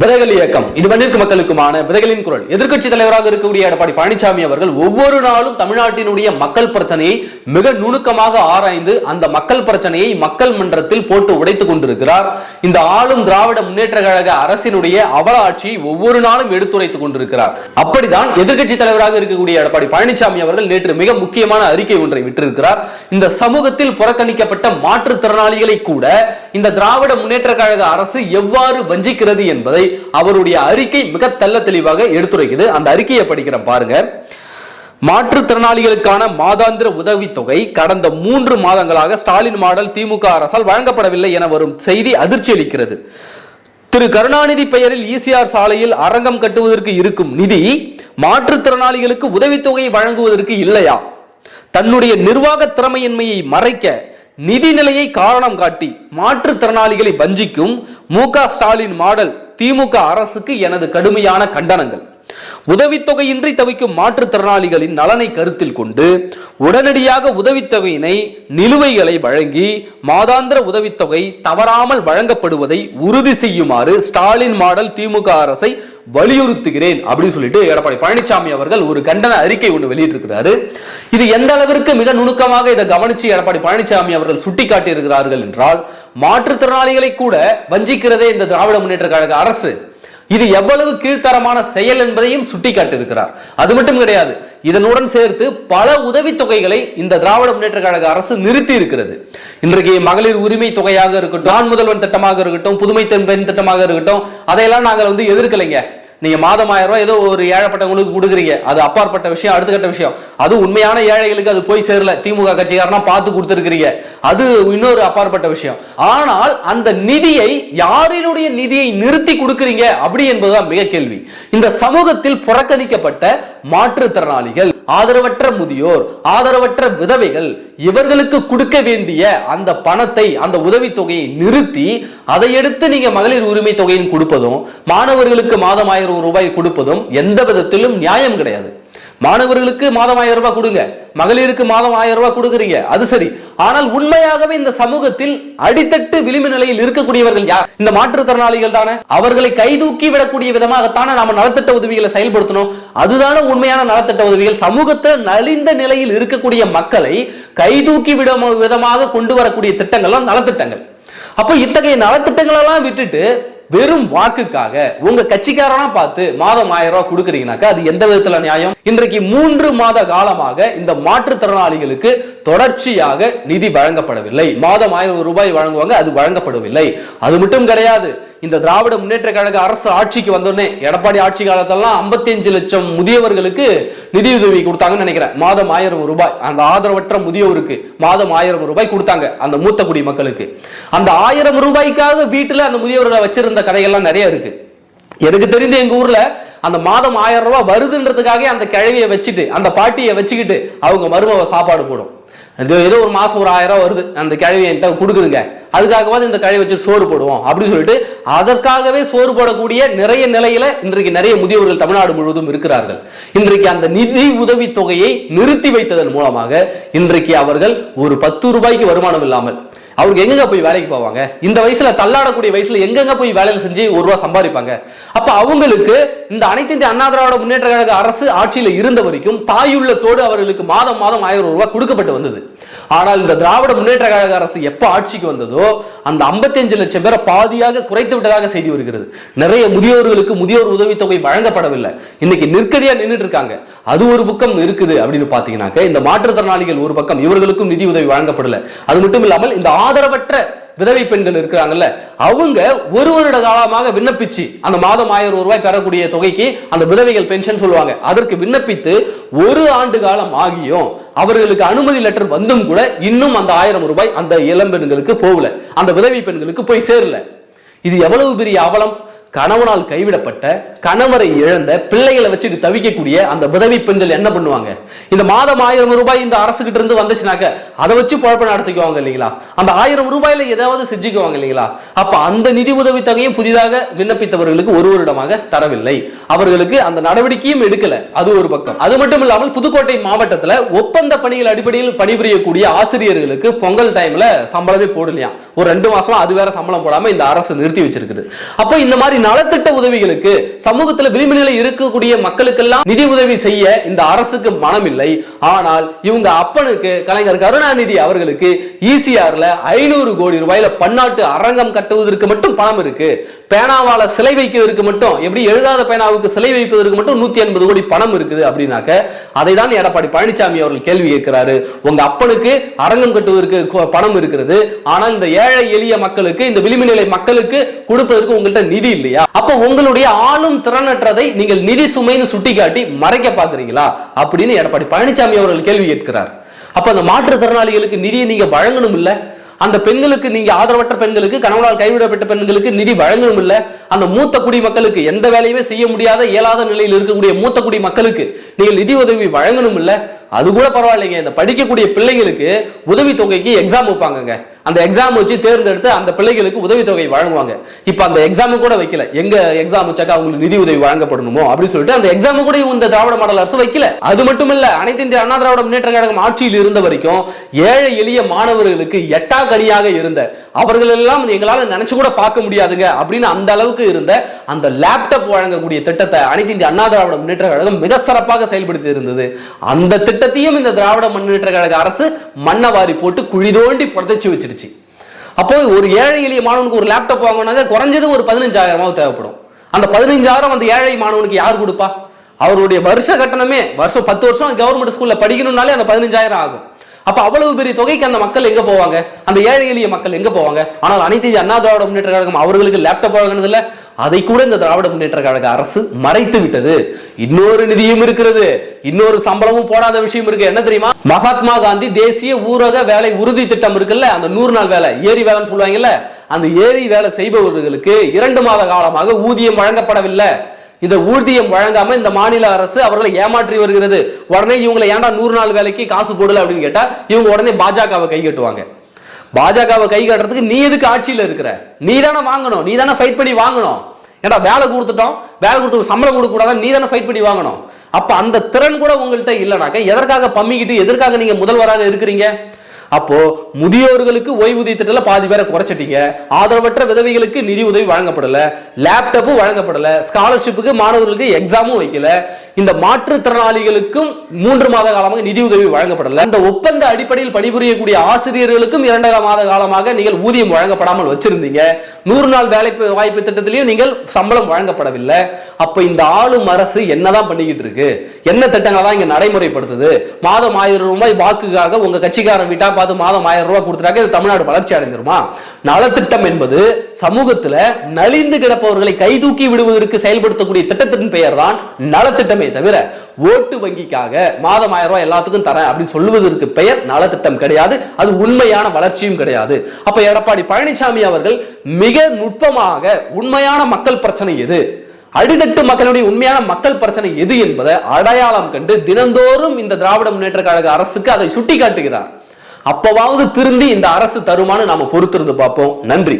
விதைகள் இயக்கம். இது மண்ணிற்கு மக்களுக்குமான விதைகளின் குரல். எதிர்க்கட்சி தலைவராக இருக்கக்கூடிய எடப்பாடி பழனிசாமி அவர்கள் ஒவ்வொரு நாளும் தமிழ்நாட்டினுடைய மக்கள் பிரச்சனையை மிக நுணுக்கமாக ஆராய்ந்து அந்த மக்கள் பிரச்சனையை மக்கள் மன்றத்தில் போட்டு உடைத்துக் கொண்டிருக்கிறார். இந்த ஆளும் திராவிட முன்னேற்ற கழக அரசினுடைய அவல ஆட்சியை ஒவ்வொரு நாளும் எடுத்துரைத்துக் கொண்டிருக்கிறார். அப்படிதான் எதிர்க்கட்சி தலைவராக இருக்கக்கூடிய எடப்பாடி பழனிசாமி அவர்கள் நேற்று மிக முக்கியமான அறிக்கை ஒன்றை விட்டிருக்கிறார். இந்த சமூகத்தில் புறக்கணிக்கப்பட்ட மாற்றுத்திறனாளிகளை கூட இந்த திராவிட முன்னேற்ற கழக அரசு எவ்வாறு வஞ்சிக்கிறது என்பதை என்பதை அவருடைய அறிக்கை மிக தெல்ல தெளிவாக எடுத்துரைக்குது. அந்த அறிக்கையை படிக்கிற பாருங்க. மாற்றுத்திறனாளிகளுக்கான மாதாந்திர உதவித்தொகை கடந்த மூன்று மாதங்களாக ஸ்டாலின் மாடல் திமுக அரசால் வழங்கப்படவில்லை என வரும் செய்தி அதிர்ச்சி அளிக்கிறது. திரு கருணாநிதி பெயரில் ஈசிஆர் சாலையில் அரங்கம் கட்டுவதற்கு இருக்கும் நிதி மாற்றுத்திறனாளிகளுக்கு உதவித்தொகை வழங்குவதற்கு இல்லையா? தன்னுடைய நிர்வாக திறமையின்மையை மறைக்க நிதி நிலையை காரணம் காட்டி மாற்றுத்திறனாளிகளை வஞ்சிக்கும் மு க ஸ்டாலின் மாடல் திமுக அரசுக்கு எனது கடுமையான கண்டனங்கள். உதவித்தொகையின்றி தவிக்கும் மாற்றுத்திறனாளிகளின் நலனை கருத்தில் கொண்டு உடனடியாக உதவித்தொகையினை நிலுவைகளை வழங்கி மாதாந்திர உதவித்தொகை தவறாமல் வழங்கப்படுவதை உறுதி செய்யுமாறு ஸ்டாலின் மாடல் திமுக அரசை வலியுறுத்துகிறேன் அப்படின்னு சொல்லிட்டு எடப்பாடி பழனிசாமி அவர்கள் ஒரு கண்டன அறிக்கை ஒன்று வெளியிட்டிருக்கிறாரு. இது எந்த அளவிற்கு மிக நுணுக்கமாக இதை கவனிச்சு எடப்பாடி பழனிசாமி அவர்கள் சுட்டிக்காட்டியிருக்கிறார்கள் என்றால் மாற்றுத்திறனாளிகளை கூட வஞ்சிக்கிறதே இந்த திராவிட முன்னேற்ற கழக அரசு. இது எவ்வளவு கீழ்த்தரமான செயல் என்பதையும் சுட்டிக்காட்டியிருக்கிறார். அது மட்டும் கிடையாது இதனுடன் சேர்த்து பல உதவித்தொகைகளை இந்த திராவிட முன்னேற்ற கழக அரசு நிறுத்தி இருக்கிறது இன்றைக்கு மகளிர் உரிமை தொகையாக இருக்கட்டும் ஆண் முதல்வன் திட்டமாக இருக்கட்டும் புதுமை பெண் திட்டமாக இருக்கட்டும் அதையெல்லாம் நாங்கள் வந்து எதிர்க்கலைங்க. நீங்க மாதம் ஆயிரம் ரூபாய் ஏதோ ஒரு ஏழைப்பட்டவங்களுக்கு கொடுக்குறீங்க. அது அப்பாற்பட்ட விஷயம் அடுத்த கட்ட விஷயம். அது உண்மையான ஏழைகளுக்கு அது போய் சேரல. திமுக கட்சிக்காரனா பார்த்து கொடுத்துருக்கிறீங்க. அது இன்னொரு அப்பாற்பட்ட விஷயம். ஆனால் அந்த நிதியை யாரினுடைய நிதியை நிறுத்தி கொடுக்குறீங்க அப்படி என்பதுதான் மிக கேள்வி. இந்த சமூகத்தில் புறக்கணிக்கப்பட்ட மாற்றுத்திறனாளிகள். ஆதரவற்ற முதியோர் ஆதரவற்ற விதவைகள் இவர்களுக்கு கொடுக்க வேண்டிய அந்த பணத்தை அந்த உதவித்தொகையை நிறுத்தி அதை எடுத்து நீங்க மகளிர் உரிமை தொகையின் கொடுப்பதும் மாணவர்களுக்கு மாதம் ஆயிரம் ரூபாய் கொடுப்பதும் எந்த விதத்திலும் நியாயம் கிடையாது. மாணவர்களுக்கு மாதம் ஆயிரம் ரூபாய் கொடுங்க. மகளிருக்கு மாதம் ஆயிரம் ரூபாய் கொடுக்குறீங்க. அது சரி. ஆனால் உண்மையாகவே இந்த சமூகத்தில் அடித்தட்டு விளிம்பு நிலையில் இருக்கக்கூடியவர்கள் யார்? இந்த மாற்றுத்திறனாளிகள் தானே. அவர்களை கைதூக்கி விடக்கூடிய விதமாகத்தானே நாம நலத்திட்ட உதவிகளை செயல்படுத்தணும். அதுதானே உண்மையான நலத்திட்ட உதவிகள். சமூகத்தை நலிந்த நிலையில் இருக்கக்கூடிய மக்களை கைதூக்கி விட விதமாக கொண்டு வரக்கூடிய திட்டங்கள்லாம் நலத்திட்டங்கள். அப்போ இத்தகைய நலத்திட்டங்களெல்லாம் விட்டுட்டு வெறும் வாக்குக்காக உங்க கட்சிக்காரனா பார்த்து மாதம் ஆயிரம் ரூபாய் கொடுக்குறீங்கனாக்கா அது எந்த விதத்துல நியாயம்? இன்றைக்கு மூன்று மாத காலமாக இந்த மாற்றுத்திறனாளிகளுக்கு தொடர்ச்சியாக நிதி வழங்கப்படவில்லை. மாதம் ஆயிரம் ரூபாய் வழங்குவாங்க அது வழங்கப்படவில்லை. அது மட்டும் கிடையாது. இந்த திராவிட முன்னேற்ற கழக அரசு ஆட்சிக்கு வந்தோடனே எடப்பாடி ஆட்சி காலத்தெல்லாம் 55 லட்சம் முதியவர்களுக்கு நிதியுதவி கொடுத்தாங்கன்னு நினைக்கிறேன். மாதம் ஆயிரம் ரூபாய். அந்த ஆதரவற்ற முதியோருக்கு மாதம் ஆயிரம் ரூபாய் கொடுத்தாங்க அந்த மூத்த குடி மக்களுக்கு. அந்த ஆயிரம் ரூபாய்க்காக வீட்டுல அந்த முதியவர்களை வச்சிருந்த கதைகள்லாம் நிறைய இருக்கு. எனக்கு தெரிஞ்ச எங்க ஊர்ல அந்த மாதம் ஆயிரம் ரூபாய் வருதுன்றதுக்காக அந்த கிழவியை வச்சுட்டு அந்த பாட்டியை வச்சுக்கிட்டு அவங்க மருமவ சாப்பாடு போடும். ஏதோ ஒரு மாதம் ஒரு ஆயிரம் வருது. அந்த கிழவி என்கிட்ட கொடுக்குதுங்க. அதுக்காகவாது இந்த கழி வச்சு சோறு போடுவோம். அப்படின்னு சொல்லிட்டு அதற்காகவே சோறு போடக்கூடிய நிறைய நிலையில இன்றைக்கு நிறைய முதியவர்கள் தமிழ்நாடு முழுவதும் இருக்கிறார்கள். இன்றைக்கு அந்த நிதி உதவி தொகையை நிறுத்தி வைத்ததன் மூலமாக இன்றைக்கு அவர்கள் ஒரு பத்து ரூபாய்க்கு வருமானம் இல்லாமல் அவருக்கு எங்கெங்க போய் வேலைக்கு போவாங்க? இந்த வயசுல தள்ளாடக்கூடிய வயசுல எங்கெங்க போய் வேலையில செஞ்சு ஒரு ரூபா சம்பாதிப்பாங்க? அப்ப அவங்களுக்கு இந்த அனைத்து இந்திய அண்ணா திராவிட முன்னேற்ற கழக அரசு ஆட்சியில இருந்த வரைக்கும் தாயுள்ளத்தோடு அவர்களுக்கு மாதம் மாதம் ஆயிரம் ரூபாய் கொடுக்கப்பட்டு வந்தது. ஆனால் இந்த திராவிட முன்னேற்ற கழக அரசு எப்போ ஆட்சிக்கு வந்ததோ அந்த 55 லட்சம் பேரை பாதியாக குறைத்து விட்டதாக செய்தி வருகிறது. நிறைய முதியோர்களுக்கு முதியோர் உதவித்தொகை வழங்கப்படவில்லை. இன்னைக்கு நிற்கதியா நின்றுட்டு இருக்காங்க அது ஒரு பக்கம் இருக்குது அப்படின்னு பாத்தீங்கன்னாக்க இந்த மாற்றுத்திறனாளிகள் ஒரு பக்கம் இவர்களுக்கும் நிதி உதவி வழங்கப்படல. அது மட்டும் இல்லாமல் இந்த ஆதரவற்ற விதவை பெண்கள் இருக்கிறாங்கல்ல அவங்க ஒரு வருட காலமாக விண்ணப்பிச்சு அந்த மாதம் ஆயிரம் ரூபாய் பெறக்கூடிய தொகைக்கு அந்த விதவைகள் பென்ஷன் சொல்லுவாங்க. அதற்கு விண்ணப்பித்து ஒரு ஆண்டு காலம் ஆகியும் அவர்களுக்கு அனுமதி லெட்டர் வந்தும் கூட இன்னும் அந்த ஆயிரம் ரூபாய் அந்த இளம் பெண்களுக்கு போகல. அந்த விதவை பெண்களுக்கு போய் சேரல. இது எவ்வளவு பெரிய அவலம்? கணவனால் கைவிடப்பட்ட கணவரை இழந்த பிள்ளைகளை வச்சுட்டு தவிக்கக்கூடிய அந்த உதவி பெண்கள் என்ன பண்ணுவாங்க? இந்த மாதம் ஆயிரம் ரூபாய் இந்த அரசு கிட்ட இருந்து வந்துச்சுனாக்க அதை வச்சு குழப்பம் நடத்திக்குவாங்க இல்லைங்களா? அந்த ஆயிரம் ரூபாயில ஏதாவது செஞ்சுக்குவாங்க இல்லைங்களா? அப்ப அந்த நிதி உதவி தொகையும் புதிதாக விண்ணப்பித்தவர்களுக்கு ஒரு வருடமாக தரவில்லை. அவர்களுக்கு அந்த நடவடிக்கையும் எடுக்கல. அது ஒரு பக்கம். அது மட்டும் இல்லாமல் புதுக்கோட்டை மாவட்டத்துல ஒப்பந்த பணிகள் அடிப்படையில் பணிபுரியக்கூடிய ஆசிரியர்களுக்கு பொங்கல் டைம்ல சம்பளமே போடலையா ஒரு ரெண்டு மாசம் அது வேற சம்பளம் போடாம இந்த அரசு நிறுத்தி வச்சிருக்குது. அப்போ இந்த மாதிரி மாதிரி நலத்திட்ட உதவிகளுக்கு சமூகத்துல விளிம்பு நிலை இருக்கக்கூடிய மக்களுக்கெல்லாம் நிதி உதவி செய்ய இந்த அரசுக்கு மனம் இல்லை ஆனால் இவங்க அப்பனுக்கு கலைஞர் கருணாநிதி அவர்களுக்கு ஈசிஆர்ல ஐநூறு கோடி ரூபாயில பன்னாட்டு அரங்கம் கட்டுவதற்கு மட்டும் பணம் இருக்கு. பேனாவால சிலை வைக்கிறதுக்கு மட்டும் எப்படி எழுதாத பேனாவுக்கு சிலை வைப்பதற்கு மட்டும் நூத்தி ஐம்பது கோடி பணம் இருக்குது அப்படின்னாக்க அதை தான் எடப்பாடி பழனிசாமி அவர்கள் கேள்வி கேட்கிறாரு. உங்க அப்பனுக்கு அரங்கம் கட்டுவதற்கு பணம் இருக்கிறது. ஆனால் இந்த ஏழை எளிய மக்களுக்கு இந்த விளிம்பு நிலை மக்களுக்கு கொடுப்பதற்கு உங்கள்கிட்ட நிதி இல்லையா? அப்ப உங்களுடைய ஆளும் திறனற்றதை நீங்கள் நிதி சுமைன்னு சுட்டிக்காட்டி மறைக்க பாக்குறீங்களா அப்படின்னு எடப்பாடி பழனிசாமி அவர்கள் கேள்வி கேட்கிறார். அப்ப அந்த மாற்றுத்திறனாளிகளுக்கு நிதியை நீங்க வழங்கணும் இல்லை அந்த பெண்களுக்கு நீங்க ஆதரவற்ற பெண்களுக்கு கணவனால் கைவிடப்பட்ட பெண்களுக்கு நிதி வழங்கணும் இல்ல. அந்த மூத்த குடி மக்களுக்கு எந்த வேலையுமே செய்ய முடியாத இயலாத நிலையில் இருக்கக்கூடிய மூத்த குடி மக்களுக்கு நீங்கள் நிதி உதவி வழங்கணும் இல்ல. அது கூட பரவாயில்லைங்க. இந்த படிக்கக்கூடிய பிள்ளைங்களுக்கு உதவி தொகைக்கு எக்ஸாம் வைப்பாங்கங்க. அந்த எக்ஸாம் வச்சு தேர்ந்தெடுத்து அந்த பிள்ளைகளுக்கு உதவித்தொகை வழங்குவாங்க. இப்போ அந்த எக்ஸாம் கூட வைக்கல. எங்க எக்ஸாம் வச்சாக்கா அவங்களுக்கு நிதி உதவி வழங்கப்படணுமோ அப்படின்னு சொல்லிட்டு அந்த எக்ஸாம் கூட இந்த திராவிட மாடல் அரசு வைக்கல. அது மட்டும் இல்ல அனைத்து இந்திய அண்ணா திராவிட முன்னேற்ற கழகம் ஆட்சியில் இருந்த வரைக்கும் ஏழை எளிய மாணவர்களுக்கு எட்டா கனியாக இருந்த அவர்கள் எல்லாம் எங்களால நினைச்சு கூட பார்க்க முடியாதுங்க அப்படின்னு அந்த அளவுக்கு இருந்த அந்த லேப்டாப் வழங்கக்கூடிய திட்டத்தை அனைத்து இந்திய அண்ணா திராவிட முன்னேற்ற கழகம் மிக சிறப்பாக செயல்படுத்தி இருந்தது. அந்த திட்டத்தையும் இந்த திராவிட முன்னேற்ற கழக அரசு மண்ணவாரி போட்டு குழி தோண்டி புதைச்சு வச்சிருச்சு. அப்போ ஒரு ஏழை எளிய மாணவனுக்கு ஒரு லேப்டாப் வாங்கினாங்க குறைஞ்சது ஒரு பதினஞ்சாயிரமாவது தேவைப்படும். அந்த பதினஞ்சாயிரம் அந்த ஏழை மாணவனுக்கு யார் கொடுப்பா? அவருடைய வருஷ கட்டணமே வருஷம் பத்து வருஷம் கவர்மெண்ட் ஸ்கூல்ல படிக்கணும்னாலே அந்த பதினஞ்சாயிரம் ஆகும். அப்ப அவ்வளவு பெரிய தொகைக்கு அந்த மக்கள் எங்க போவாங்க? அந்த ஏழை எளிய மக்கள் எங்க போவாங்க? ஆனால் அனைத்து அண்ணா திராவிட முன்னேற்ற கழகம் அவர்களுக்கு லேப்டாப் வழங்கினது அதை கூட இந்த திராவிட முன்னேற்ற கழக அரசு மறைத்து விட்டது. இன்னொரு நிதியும் இருக்கிறது. இன்னொரு சம்பளமும் போடாத விஷயம் இருக்கு. என்ன தெரியுமா? மகாத்மா காந்தி தேசிய ஊரக வேலை உறுதி திட்டம் இருக்குல்ல? அந்த நூறு நாள் வேலை ஏரி வேலைன்னு சொல்லுவாங்கல்ல? அந்த ஏரி வேலை செய்பவர்களுக்கு இரண்டு மாத காலமாக ஊதியம் வழங்கப்படவில்லை. இந்த ஊதியம் வழங்காம இந்த மாநில அரசு அவர்களை ஏமாற்றி வருகிறது. உடனே இவங்களை ஏன்டா நூறு நாள் வேலைக்கு காசு போடல அப்படின்னு கேட்டா இவங்க உடனே பாஜகவை கை கட்டுவாங்க. பாஜகவை கை காட்டுறதுக்கு நீ எதுக்கு ஆட்சியில இருக்கிற? நீ தானே வாங்கணும். நீ தானே ஃபைட் பண்ணி வாங்கணும். ஏன்னா வேலை கொடுத்துட்டோம். வேலை கொடுத்து சம்பளம் கொடுக்க கூடாது நீ தானே ஃபைட் பண்ணி வாங்கணும். அப்போ அந்த திறன் கூட உங்கள்கிட்ட இல்லைனாக்க எதற்காக பம்மிக்கிட்டு எதற்காக நீங்க முதல்வராக இருக்கிறீங்க? அப்போ முதியோர்களுக்கு ஓய்வூதிய திட்டத்துல பாதி பேரை குறைச்சிட்டீங்க. ஆதரவற்ற விதவைகளுக்கு நிதி உதவி வழங்கப்படல. லேப்டாப்பும் வழங்கப்படல. ஸ்காலர்ஷிப்புக்கு மாணவர்களுக்கு எக்ஸாமும் வைக்கல. இந்த மாற்றுத்திறனாளிகளுக்கும் மூன்று மாத காலமாக நிதி உதவி வழங்கப்படல. இந்த ஒப்பந்த அடிப்படையில் பணிபுரியக்கூடிய ஆசிரியர்களுக்கும் இரண்டரை மாத காலமாக நீங்கள் ஊதியம் வழங்கப்படாமல் வச்சிருந்தீங்க. நூறு நாள் வேலை வாய்ப்பு திட்டத்திலையும் நீங்கள் சம்பளம் வழங்கப்படவில்லை. அப்ப இந்த ஆளும் அரசு என்னதான் பண்ணிக்கிட்டு இருக்கு? என்ன திட்டங்களை தான் இங்க நடைமுறைப்படுத்துது? மாதம் ஆயிரம் ரூபாய் வாக்குக்காக உங்க கட்சிக்காரன் வீட்டா பார்த்து மாதம் ஆயிரம் ரூபாய் கொடுத்துட்டாக்க இது தமிழ்நாடு வளர்ச்சி அடைஞ்சிருமா? நலத்திட்டம் என்பது சமூகத்துல நலிந்து கிடப்பவர்களை கைதூக்கி விடுவதற்கு செயல்படுத்தக்கூடிய திட்டத்தின் பெயர் தான் நலத்திட்டம் தவிர ஓட்டு வங்கிக்காக மாதம் ஆயிரம் ரூபாய் எல்லாத்துக்கும் தரேன் அப்படின்னு சொல்லுவதற்கு பெயர் நலத்திட்டம் கிடையாது. அது உண்மையான வளர்ச்சியும் கிடையாது. அப்ப எடப்பாடி பழனிசாமி அவர்கள் மிக நுட்பமாக உண்மையான மக்கள் பிரச்சனை எது? அடித்தட்டு மக்களுடைய உண்மையான மக்கள் பிரச்சனை எது என்பதை அடையாளம் கண்டு தினந்தோறும் இந்த திராவிட முன்னேற்ற கழக அரசுக்கு அதை சுட்டி காட்டுகிறார் அப்பவாவது திருந்தி இந்த அரசு தருமானு நாம பொறுத்திருந்து பார்ப்போம். நன்றி.